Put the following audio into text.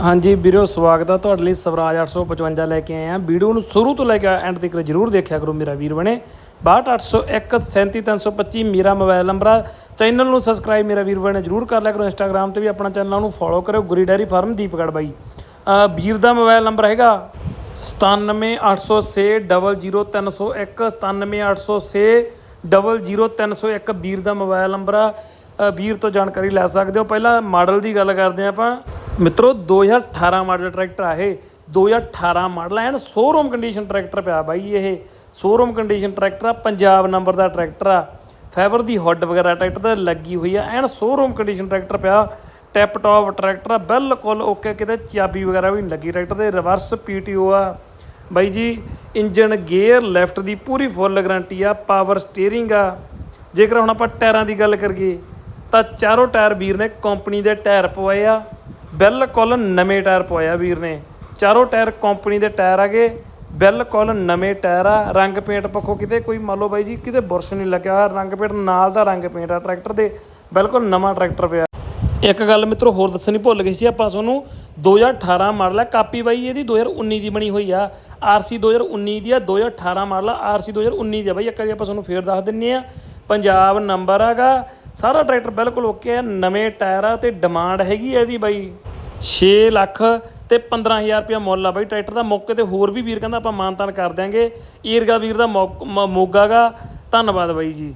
ਹਾਂਜੀ ਵੀਰੋ, ਸਵਾਗਤ ਆ ਤੁਹਾਡੇ ਲਈ ਸਵਰਾਜ 855 ਲੈ ਕੇ ਆਏ ਆ ਵੀਡੀਓ ਨੂੰ ਸ਼ੁਰੂ ਤੋਂ ਲੈ ਕੇ ਐਂਡ ਤੱਕ ਜਰੂਰ ਦੇਖਿਆ ਕਰੋ ਮੇਰਾ ਵੀਰ ਬਣੇ। 62801 37325 ਮੇਰਾ ਮੋਬਾਈਲ ਨੰਬਰ ਆ। ਚੈਨਲ ਨੂੰ ਸਬਸਕ੍ਰਾਈਬ ਮੇਰਾ ਵੀਰ ਬਣੇ, ਜਰੂਰ ਕਰ ਲਿਆ ਕਰੋ ਇੰਸਟਾਗ੍ਰam ਤੇ ਵੀ ਆਪਣਾ ਚੈਨਲ ਨੂੰ ਫੋਲੋ ਕਰਿਓ। ਗੁਰੀ ਡੈਰੀ ਫਾਰਮ ਦੀਪਗੜ ਬਾਈ। ਵੀਰ ਦਾ ਮੋਬਾਈਲ ਨੰਬਰ ਹੈਗਾ 97806 00301 97806 00301 ਵੀਰ ਦਾ ਮੋਬਾਈਲ ਨੰਬਰ ਆ। ਵੀਰ ਤੋਂ ਜਾਣਕਾਰੀ ਲੈ ਸਕਦੇ ਹੋ। ਪਹਿਲਾਂ ਮਾਡਲ ਦੀ ਗੱਲ ਕਰਦੇ ਹਾਂ ਆਪਾਂ। ਮਿੱਤਰੋ 2018 ਮਾਡਲ ਟਰੈਕਟਰ ਆ ਇਹ। 2018 model in showroom condition tractor ਪਿਆ ਬਾਈ ਇਹ। ਸ਼ੋਰੂਮ ਕੰਡੀਸ਼ਨ ਟਰੈਕਟਰ ਆ, ਪੰਜਾਬ ਨੰਬਰ ਦਾ ਟਰੈਕਟਰ ਆ। ਫਾਈਬਰ ਦੀ ਹੁੱਡ ਵਗੈਰਾ ਟਰੈਕਟਰ ਤੇ ਲੱਗੀ ਹੋਈ ਆ। ਐਨ ਸ਼ੋਰੂਮ ਕੰਡੀਸ਼ਨ ਟਰੈਕਟਰ ਪਿਆ। ਟੈਪ ਟੌਪ ਟਰੈਕਟਰ ਆ, ਬਿਲਕੁਲ ਓਕੇ ਕਿਤੇ ਚਾਬੀ ਵਗੈਰਾ ਵੀ ਨਹੀਂ ਲੱਗੀ ਟਰੈਕਟਰ ਦੇ ਰਿਵਰਸ ਪੀਟੀਓ ਆ। ਬਾਈ ਜੀ ਇੰਜਨ ਗੇਅਰ ਲੈਫਟ ਦੀ ਪੂਰੀ ਫੁੱਲ ਗਾਰੰਟੀ ਆ ਪਾਵਰ ਸਟੀਅਰਿੰਗ ਆ। ਜੇਕਰ ਹੁਣ ਆਪਾਂ ਟਾਇਰਾਂ ਦੀ ਗੱਲ ਕਰੀਏ, ਤਾਂ ਚਾਰੋਂ ਟਾਇਰ ਵੀਰ ਨੇ ਕੰਪਨੀ ਦੇ ਟਾਇਰ ਪਵਾਏ ਆ। ਬਿਲਕੁਲ ਨਵੇਂ ਟਾਇਰ ਪਵਾਇਆ ਵੀਰ ਨੇ। ਚਾਰੋਂ ਟਾਇਰ ਕੰਪਨੀ ਦੇ ਟਾਇਰ ਆਗੇ ਬਿਲਕੁਲ ਨਵੇਂ ਟਾਇਰ ਆ। ਰੰਗ ਪੇਂਟ ਪੱਖੋਂ ਕਿਤੇ ਕੋਈ ਮੰਨ ਲਓ ਬਾਈ ਜੀ, ਕਿਤੇ ਬੁਰਸ਼ ਨਹੀਂ ਲੱਗਿਆ ਹੋਇਆ। ਰੰਗ ਪੇਂਟ ਨਾਲ ਦਾ ਰੰਗ ਪੇਂਟ ਆ ਟਰੈਕਟਰ ਦੇ। ਬਿਲਕੁਲ ਨਵਾਂ ਟਰੈਕਟਰ ਪਿਆ। ਇੱਕ ਗੱਲ ਮਿੱਤਰੋ ਹੋਰ ਦੱਸਣੀ ਭੁੱਲ ਗਏ ਸੀ ਆਪਾਂ ਤੁਹਾਨੂੰ। 2018 ਮਾਡਲ ਹੈ ਕਾਪੀ ਬਾਈ ਇਹਦੀ 2019 ਦੀ ਬਣੀ ਹੋਈ ਆ। ਆਰਸੀ 2019 ਦੀ ਆ। 2018 ਮਾਡਲ ਆ। ਆਰਸੀ 2019 ਦੀ ਆ ਬਾਈ। ਇੱਕ ਵਾਰੀ ਆਪਾਂ ਤੁਹਾਨੂੰ ਫੇਰ ਦੱਸ ਦਿੰਨੇ ਆ। ਪੰਜਾਬ ਨੰਬਰ ਹੈਗਾ। ਸਾਰਾ ਟਰੈਕਟਰ ਬਿਲਕੁਲ ਓਕੇ ਆ। ਨਵੇਂ ਟਾਇਰ ਆ ਤੇ ਡਿਮਾਂਡ ਹੈਗੀ ਆ ਇਹਦੀ ਬਾਈ। 6 ਲੱਖ ਤੇ 15000 ਰੁਪਇਆ ਮੁੱਲ ਆ ਬਾਈ। ਟਰੈਕਟਰ ਦਾ ਮੌਕੇ ਤੇ ਹੋਰ ਵੀ ਵੀਰ ਕਹਿੰਦਾ ਆਪਾਂ ਮਾਨਤਾਨ ਕਰ ਦਿਆਂਗੇ। ਈਰਗਾ ਵੀਰ ਦਾ ਮੌਕ- ਮੋਗਾ ਗਾ। ਧੰਨਵਾਦ ਬਾਈ ਜੀ।